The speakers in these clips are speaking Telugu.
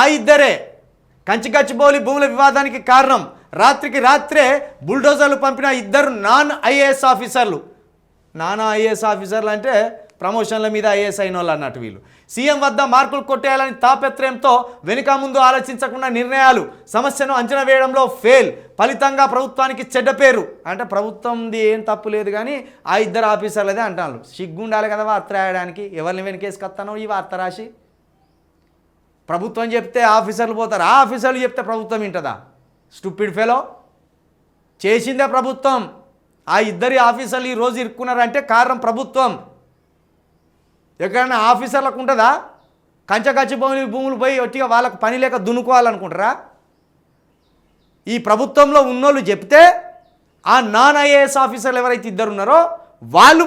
ఆ ఇద్దరే కంచికచ్చిబౌలి భూముల వివాదానికి కారణం. రాత్రికి రాత్రే బుల్డోజర్లు పంపిన ఇద్దరు నాన్ ఐఏఎస్ ఆఫీసర్లు. నానా ఐఏఎస్ ఆఫీసర్లు అంటే ప్రమోషన్ల మీద ఐఏఎస్ అయిన వాళ్ళు అన్నట్టు వీళ్ళు. సీఎం వద్ద మార్కులు కొట్టేయాలని తాపత్రయంతో వెనుక ముందు ఆలోచించకుండా నిర్ణయాలు సమస్యను అంచనా వేయడంలో ఫెయిల్ ఫలితంగా ప్రభుత్వానికి చెడ్డ పేరు. అంటే ప్రభుత్వంది ఏం తప్పు లేదు కానీ ఆ ఇద్దరు ఆఫీసర్లదే అంటున్నారు. సిగ్గుండాలి కదా వార్త రాయడానికి. ఎవరిని వెనకేసుకొస్తానో ఈ వార్త రాసి? ప్రభుత్వం చెప్తే ఆఫీసర్లు పోతారు? ఆ ఆఫీసర్లు చెప్తే ప్రభుత్వం వింటదా? Stupid fellow? చేసిందే ప్రభుత్వం. ఆ ఇద్దరి ఆఫీసర్లు ఈ రోజు ఇరుక్కున్నారంటే కారణం ప్రభుత్వం. ఎక్కడైనా ఆఫీసర్లకు ఉంటుందా? కంచకచ్చి భూములు భూములు పోయి ఒట్టిగా వాళ్ళకు పని లేక దున్నుకోవాలనుకుంటారా? ఈ ప్రభుత్వంలో ఉన్నోళ్ళు చెప్తే ఆ నాన్ ఐఏఎస్ ఆఫీసర్లు ఎవరైతే ఇద్దరు ఉన్నారో వాళ్ళు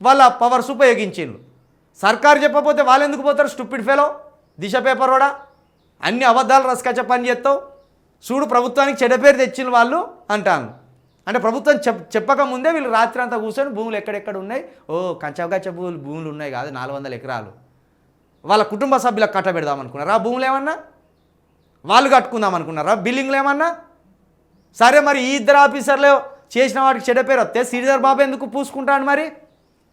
వాళ్ళ పవర్స్ ఉపయోగించిండ్రు సర్కారు చెప్పకపోతే వాళ్ళు ఎందుకు పోతారు? Stupid fellow? దిశ పేపర్ కూడా అన్ని అబద్ధాలు రసకచ్చ పని చేస్తావు? చూడు ప్రభుత్వానికి చెడ్డ పేరు తెచ్చిన వాళ్ళు అంటాను. అంటే ప్రభుత్వం చెప్ చెప్పక ముందే వీళ్ళు రాత్రి అంతా కూర్చొని భూములు ఎక్కడెక్కడ ఉన్నాయి? ఓ కంచగచ్చ భూములు భూములు ఉన్నాయి కాదు నాలుగు వందల ఎకరాలు. వాళ్ళ కుటుంబ సభ్యులకు కట్టబెడదాం అనుకున్నారా? ఆ భూములు ఏమన్నా? వాళ్ళు కట్టుకుందాం అనుకున్నారా? బిల్డింగ్లు ఏమన్నా? సరే మరి ఈ ఇద్దరు ఆఫీసర్లు చేసిన వాటికి చెడ్డ పేరు వస్తే శ్రీధర్ బాబు ఎందుకు పూసుకుంటాను మరి?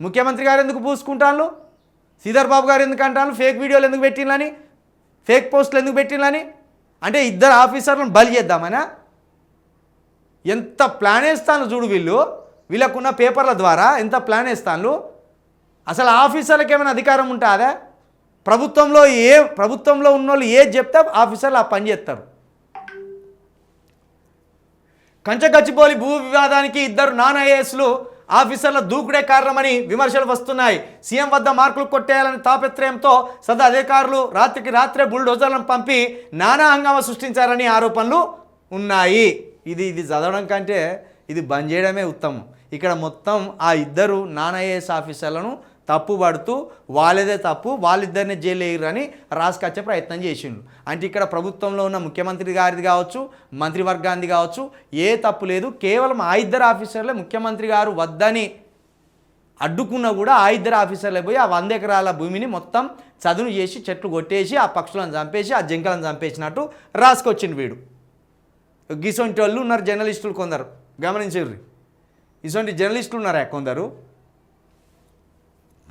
ముఖ్యమంత్రి గారు ఎందుకు పూసుకుంటాను శ్రీధర్ బాబు గారు ఎందుకు అంటాను ఫేక్ వీడియోలు ఎందుకు పెట్టినని ఫేక్ పోస్టులు ఎందుకు పెట్టినని అంటే ఇద్దరు ఆఫీసర్లను బలి చేద్దామనా? ఎంత ప్లాన్ వేస్తాను చూడు వీళ్ళు? వీళ్ళకున్న పేపర్ల ద్వారా ఎంత ప్లాన్ వేస్తాను అసలు ఆఫీసర్లకు ఏమైనా అధికారం ఉంటుందా ప్రభుత్వంలో ఏ ప్రభుత్వంలో ఉన్న వాళ్ళు ఏది చెప్తే ఆఫీసర్లు ఆ పని చేస్తారు. కంచగచ్చిపోలి భూ వివాదానికి ఇద్దరు నాన్ ఐఏఎస్లు ఆఫీసర్ల దూకుడే కారణమని విమర్శలు వస్తున్నాయి. సీఎం వద్ద మార్కులు కొట్టేయాలని తాపత్రయంతో సదరు అధికారులు రాత్రికి రాత్రే బుల్డోజర్లను పంపి నానా హంగామా సృష్టించారని ఆరోపణలు ఉన్నాయి. ఇది ఇది చదవడం కంటే ఇది బంద్ చేయడమే ఉత్తమం. ఇక్కడ మొత్తం ఆ ఇద్దరు నాన్ ఐఏఎస్ ఆఫీసర్లను తప్పు పడుతూ వాళ్ళదే తప్పు వాళ్ళిద్దరిని జైలు వేయరని రాసుకొచ్చే ప్రయత్నం చేసిండు. అంటే ఇక్కడ ప్రభుత్వంలో ఉన్న ముఖ్యమంత్రి గారిది కావచ్చు మంత్రివర్గానికి కావచ్చు ఏ తప్పు లేదు. కేవలం ఆ ఇద్దరు ఆఫీసర్లే ముఖ్యమంత్రి గారు వద్దని అడ్డుకున్నా కూడా ఆ ఇద్దరు ఆఫీసర్లే పోయి ఆ వంద ఎకరాల భూమిని మొత్తం చదును చేసి చెట్లు కొట్టేసి ఆ పక్షులను చంపేసి ఆ జింకలను చంపేసినట్టు రాసుకొచ్చిండు వీడు. గిసొంటి వాళ్ళు ఉన్నారు జర్నలిస్టులు కొందరు. గమనించర్రి ఇటువంటి జర్నలిస్టులు ఉన్నారా కొందరు?